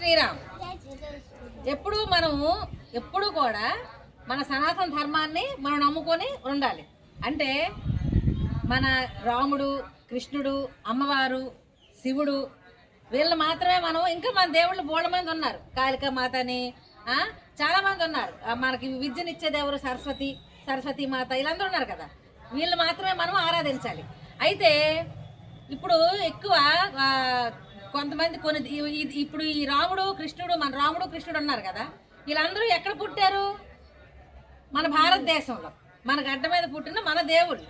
శ్రీరామ్. ఎప్పుడు మనము ఎప్పుడు కూడా మన సనాతన ధర్మాన్ని మనం నమ్ముకొని ఉండాలి. అంటే మన రాముడు కృష్ణుడు అమ్మవారు శివుడు వీళ్ళు మాత్రమే మనం ఇంకా మన దేవుళ్ళు బోళ్ళ మంది ఉన్నారు. కాళిక మాతని చాలామంది ఉన్నారు. మనకి విద్యనిచ్చే దేవుడు సరస్వతి సరస్వతి మాత వీళ్ళందరూ ఉన్నారు కదా. వీళ్ళు మాత్రమే మనం ఆరాధించాలి. అయితే ఇప్పుడు ఎక్కువ కొంతమంది కొన్ని ఇప్పుడు ఈ రాముడు కృష్ణుడు మన రాముడు కృష్ణుడు ఉన్నారు కదా వీళ్ళందరూ ఎక్కడ పుట్టారు? మన భారతదేశంలో. మన గడ్డ మీద పుట్టిన మన దేవుళ్ళు.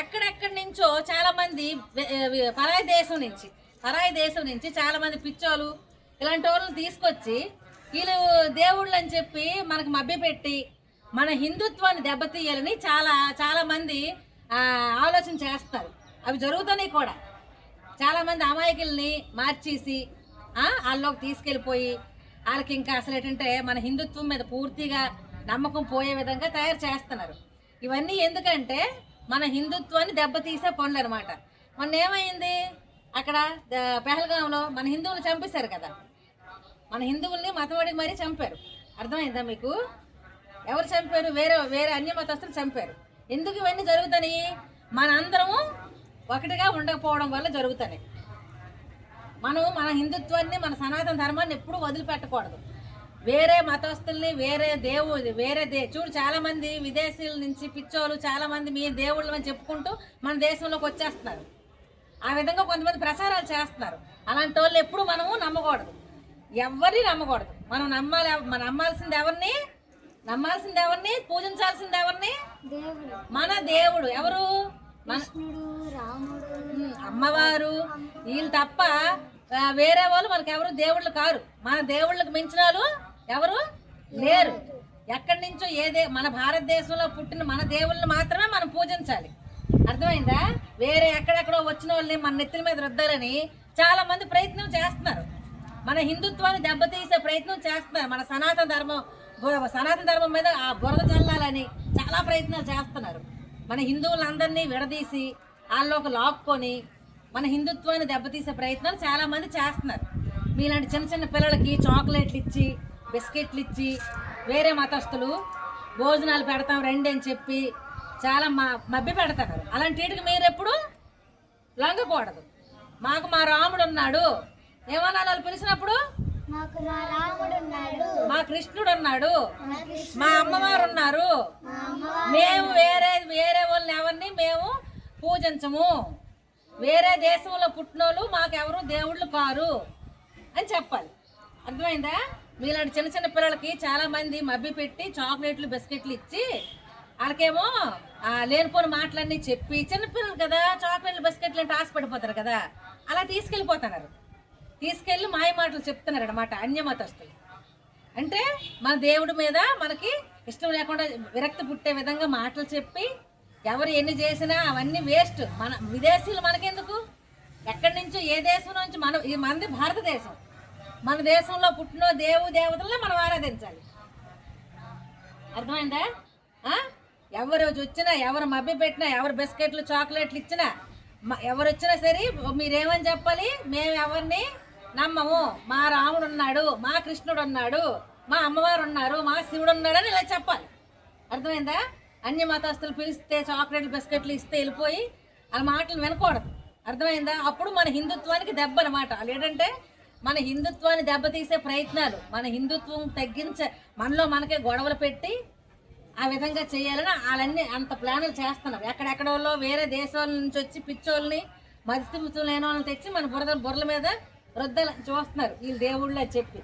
ఎక్కడెక్కడి నుంచో చాలామంది పరాయి దేశం నుంచి పరాయి దేశం నుంచి చాలామంది పిచ్చోలు ఇలాంటి వాళ్ళని తీసుకొచ్చి వీళ్ళు దేవుళ్ళు అని చెప్పి మనకు మభ్యపెట్టి మన హిందుత్వాన్ని దెబ్బతీయాలని చాలా చాలామంది ఆలోచన చేస్తారు. అవి జరుగుతున్నాయి కూడా. చాలామంది అమాయకుల్ని మార్చేసి వాళ్ళలోకి తీసుకెళ్ళిపోయి వాళ్ళకి ఇంకా అసలు ఏంటంటే మన హిందుత్వం మీద పూర్తిగా నమ్మకం పోయే విధంగా తయారు చేస్తున్నారు. ఇవన్నీ ఎందుకంటే మన హిందుత్వాన్ని దెబ్బతీసే పనులు అనమాట మొన్న ఏమైంది? అక్కడ పెహల్గాంలో మన హిందువులు చంపేశారు కదా. మన హిందువుల్ని మతవాడికి మరీ చంపారు. అర్థమైందా మీకు? ఎవరు చంపారు? వేరే వేరే అన్య మతస్తులు చంపారు. ఎందుకు ఇవన్నీ జరుగుతాయి మన అందరము ఒకటిగా ఉండకపోవడం వల్ల జరుగుతాయి మనం మన హిందుత్వాన్ని మన సనాతన ధర్మాన్ని ఎప్పుడూ వదిలిపెట్టకూడదు. వేరే మతస్థుల్ని వేరే దేవుడు వేరే దే చూడు చాలా మంది విదేశీయుల నుంచి పిచ్చోలు చాలా మంది మీ దేవుళ్ళు అని చెప్పుకుంటూ మన దేశంలోకి వచ్చేస్తున్నారు. ఆ విధంగా కొంతమంది ప్రచారాలు చేస్తున్నారు. అలాంటి వాళ్ళు ఎప్పుడు మనము నమ్మకూడదు. ఎవరిని నమ్మకూడదు. మనం నమ్మాలి మనం నమ్మాల్సింది ఎవరిని? నమ్మాల్సింది ఎవరిని? పూజించాల్సింది ఎవరిని? మన దేవుడు. ఎవరు? అమ్మవారు వీళ్ళు తప్ప వేరే వాళ్ళు మనకి ఎవరు దేవుళ్ళు కారు. మన దేవుళ్ళకి మించిన వాళ్ళు ఎవరు లేరు. ఎక్కడి నుంచో ఏదే మన భారతదేశంలో పుట్టిన మన దేవుళ్ళని మాత్రమే మనం పూజించాలి. అర్థమైందా? వేరే ఎక్కడెక్కడో వచ్చిన వాళ్ళని మన నెత్తిన మీద రుద్దాలని చాలా మంది ప్రయత్నం చేస్తున్నారు. మన హిందుత్వాన్ని దెబ్బతీసే ప్రయత్నం చేస్తున్నారు. మన సనాతన ధర్మం సనాతన ధర్మం మీద ఆ బురద చల్లాలని చాలా ప్రయత్నాలు చేస్తున్నారు. మన హిందువులందరినీ విడదీసి వాళ్ళలోకి లాక్కొని మన హిందుత్వాన్ని దెబ్బతీసే ప్రయత్నాలు చాలామంది చేస్తున్నారు. మీలాంటి చిన్న చిన్న పిల్లలకి చాక్లెట్లు ఇచ్చి బిస్కెట్లు ఇచ్చి వేరే మతస్థులు భోజనాలు పెడతాం రండి అని చెప్పి చాలా మా మభ్య పెడతారు. అలాంటి వీటికి మీరు ఎప్పుడు లొంగకూడదు. మాకు మా రాముడు ఉన్నాడు. ఏమన్నా వాళ్ళు పిలిచినప్పుడు మా కృష్ణుడు ఉన్నాడు. మా అమ్మవారు ఉన్నారు. మేము వేరే వేరే వాళ్ళని ఎవరిని మేము పూజించము. వేరే దేశంలో పుట్టినోళ్ళు మాకెవరు దేవుళ్ళు కారు అని చెప్పాలి. అర్థమైందా? మీలాంటి చిన్న చిన్న పిల్లలకి చాలా మంది మభ్య పెట్టి చాక్లెట్లు బిస్కెట్లు ఇచ్చి వాళ్ళకేమో ఆ, లేనిపోని మాటలన్నీ చెప్పి చిన్నపిల్లలు కదా చాక్లెట్లు బిస్కెట్లు అంటే ఆశపడిపోతారు కదా. అలా తీసుకెళ్ళిపోతున్నారు. తీసుకెళ్ళి మాయ మాటలు చెప్తున్నారు అనమాట అన్యమతస్తులు. అంటే మన దేవుడి మీద మనకి ఇష్టం లేకుండా విరక్తి పుట్టే విధంగా మాటలు చెప్పి ఎవరు ఎన్ని చేసినా అవన్నీ వేస్ట్ మన విదేశీయులు మనకెందుకు? ఎక్కడి నుంచో ఏ దేశం నుంచి మన ఈ మనది భారతదేశం. మన దేశంలో పుట్టిన దేవు దేవతలను మనం ఆరాధించాలి. అర్థమైందా? ఎవరు వచ్చినా ఎవరు మబ్బి పెట్టినా ఎవరు బిస్కెట్లు చాక్లెట్లు ఇచ్చినా ఎవరు వచ్చినా సరే మీరేమని చెప్పాలి? మేము ఎవరిని నమ్మము. మా రాముడు ఉన్నాడు మా కృష్ణుడు ఉన్నాడు మా అమ్మవారు ఉన్నారు మా శివుడు ఉన్నాడని ఇలా చెప్పాలి. అర్థమైందా? అన్ని మతస్థులు పిలిస్తే చాక్లెట్లు బిస్కెట్లు ఇస్తే వెళ్ళిపోయి వాళ్ళ మాటలు వినకూడదు. అర్థమైందా? అప్పుడు మన హిందుత్వానికి దెబ్బ అనమాట వాళ్ళు ఏంటంటే మన హిందుత్వాన్ని దెబ్బతీసే ప్రయత్నాలు మన హిందుత్వం తగ్గించే మనలో మనకే గొడవలు పెట్టి ఆ విధంగా చేయాలని వాళ్ళన్నీ అంత ప్లాన్లు చేస్తున్నారు. ఎక్కడెక్కడోళ్ళో వేరే దేశాల నుంచి వచ్చి పిచ్చోళ్ళని మధ్యస్థితులు లేని వాళ్ళని తెచ్చి మన బురద బుర్రల మీద వృద్ధలు చూస్తున్నారు. వీళ్ళు దేవుళ్ళు అని చెప్పి.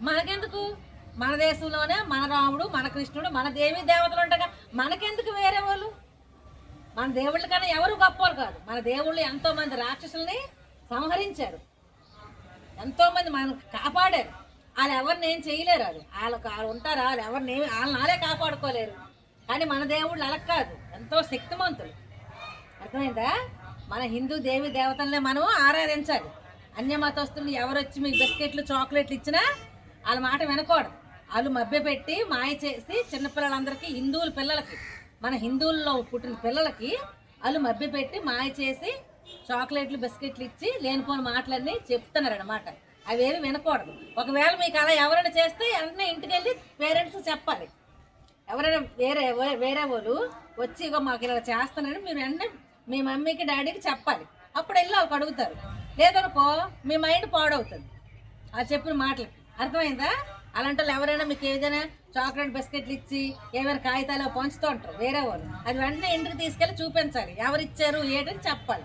మనకెందుకు? మన దేశంలోనే మన రాముడు మన కృష్ణుడు మన దేవి దేవతలు ఉండగా మనకెందుకు వేరే వాళ్ళు? మన దేవుళ్ళ కన్నా ఎవరు గొప్పవాళ్ళు కాదు. మన దేవుళ్ళు ఎంతోమంది రాక్షసుల్ని సంహరించారు. ఎంతోమంది మనం కాపాడారు. వాళ్ళు ఎవరిని ఏం చేయలేరు అది. వాళ్ళకు వాళ్ళు ఉంటారు? వాళ్ళు ఎవరిని ఏమి వాళ్ళని వాళ్ళే కాపాడుకోలేరు. కానీ మన దేవుళ్ళు అలా కాదు. ఎంతో శక్తిమంతులు. అర్థమైందా? మన హిందూ దేవి దేవతల్నే మనం ఆరాధించాలి. అన్య మతస్తులు ఎవరు వచ్చి మీకు బిస్కెట్లు చాక్లెట్లు ఇచ్చినా వాళ్ళ మాట వినకూడదు. వాళ్ళు మభ్యపెట్టి మాయ చేసి చిన్నపిల్లలందరికీ హిందువుల పిల్లలకి మన హిందువుల్లో పుట్టిన పిల్లలకి వాళ్ళు మభ్యపెట్టి మాయ చేసి చాక్లెట్లు బిస్కెట్లు ఇచ్చి లేనిపోని మాటలన్నీ చెప్తున్నారు అనమాట అవేమి వినకూడదు. ఒకవేళ మీకు అలా ఎవరైనా చేస్తే వెంటనే ఇంటికి వెళ్ళి పేరెంట్స్ చెప్పాలి. ఎవరైనా వేరే వేరే వాళ్ళు వచ్చి ఇగో మాకు ఇలా చేస్తున్నారని మీరు వెంటనే మీ మమ్మీకి డాడీకి చెప్పాలి. అప్పుడు వెళ్ళి వాళ్ళకి అడుగుతారు. లేదనుకో మీ మైండ్ పాడవుతుంది. ఆ చెప్పిన మాటలకి. అర్థమైందా? అలాంటి వాళ్ళు ఎవరైనా మీకు ఏదైనా చాక్లెట్ బిస్కెట్లు ఇచ్చి ఏమైనా కాగితాలు పంచుతూ ఉంటారు వేరే వాళ్ళు. అది వెంటనే ఇంటికి తీసుకెళ్ళి చూపించాలి. ఎవరు ఇచ్చారు ఏంటని చెప్పాలి.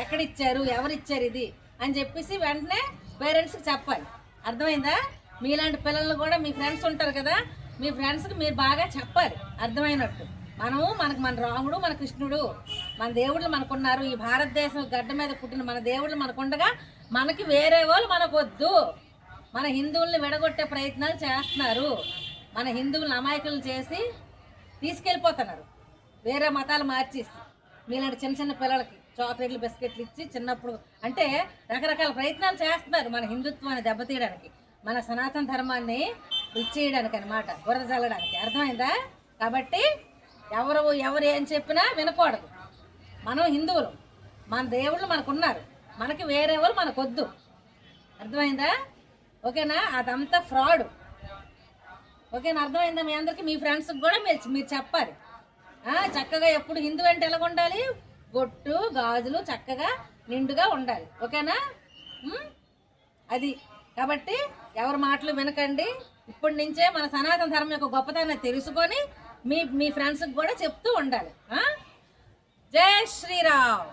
ఎక్కడ ఇచ్చారు ఎవరు ఇచ్చారు ఇది అని చెప్పేసి వెంటనే పేరెంట్స్కి చెప్పాలి. అర్థమైందా? మీలాంటి పిల్లలు కూడా మీ ఫ్రెండ్స్ ఉంటారు కదా మీ ఫ్రెండ్స్కి మీరు బాగా చెప్పాలి. అర్థమైనట్టు. మనము మనకు మన రాముడు మన కృష్ణుడు. మన దేవుళ్ళు మనకున్నారు. ఈ భారతదేశం గడ్డ మీద పుట్టిన మన దేవుళ్ళు మనకుండగా మనకి వేరే వాళ్ళు మనకొద్దు. మన హిందువుల్ని విడగొట్టే ప్రయత్నాలు చేస్తున్నారు. మన హిందువులను అమాయకులు చేసి తీసుకెళ్ళిపోతున్నారు. వేరే మతాలు మార్చేసి మీలాంటి చిన్న చిన్న పిల్లలకి చాక్లెట్లు బిస్కెట్లు ఇచ్చి చిన్నప్పుడు అంటే రకరకాల ప్రయత్నాలు చేస్తున్నారు మన హిందుత్వాన్ని దెబ్బతీయడానికి మన సనాతన ధర్మాన్ని ఇచ్చేయడానికి అనమాట బురద చల్లడానికి. అర్థమైందా? కాబట్టి ఎవరు ఎవరు ఏం చెప్పినా వినకూడదు. మనం హిందువులు. మన దేవుళ్ళు మనకున్నారు. మనకి వేరే వాళ్ళు మనకొద్దు. అర్థమైందా? ఓకేనా? అదంతా ఫ్రాడ్. ఓకేనా? అర్థమైందా మీ అందరికి? మీ ఫ్రెండ్స్కి కూడా మీరు మీరు చెప్పాలి. చక్కగా ఎప్పుడు హిందూ అంటే ఎలా ఉండాలి? బొట్టు గాజులు చక్కగా నిండుగా ఉండాలి. ఓకేనా? అది. కాబట్టి ఎవరి మాటలు వినకండి. ఇప్పటి నుంచే మన సనాతన ధర్మం యొక్క గొప్పతనాన్ని తెలుసుకొని మీ మీ ఫ్రెండ్స్కి కూడా చెప్తూ ఉండాలి. ఆ? జై శ్రీరామ్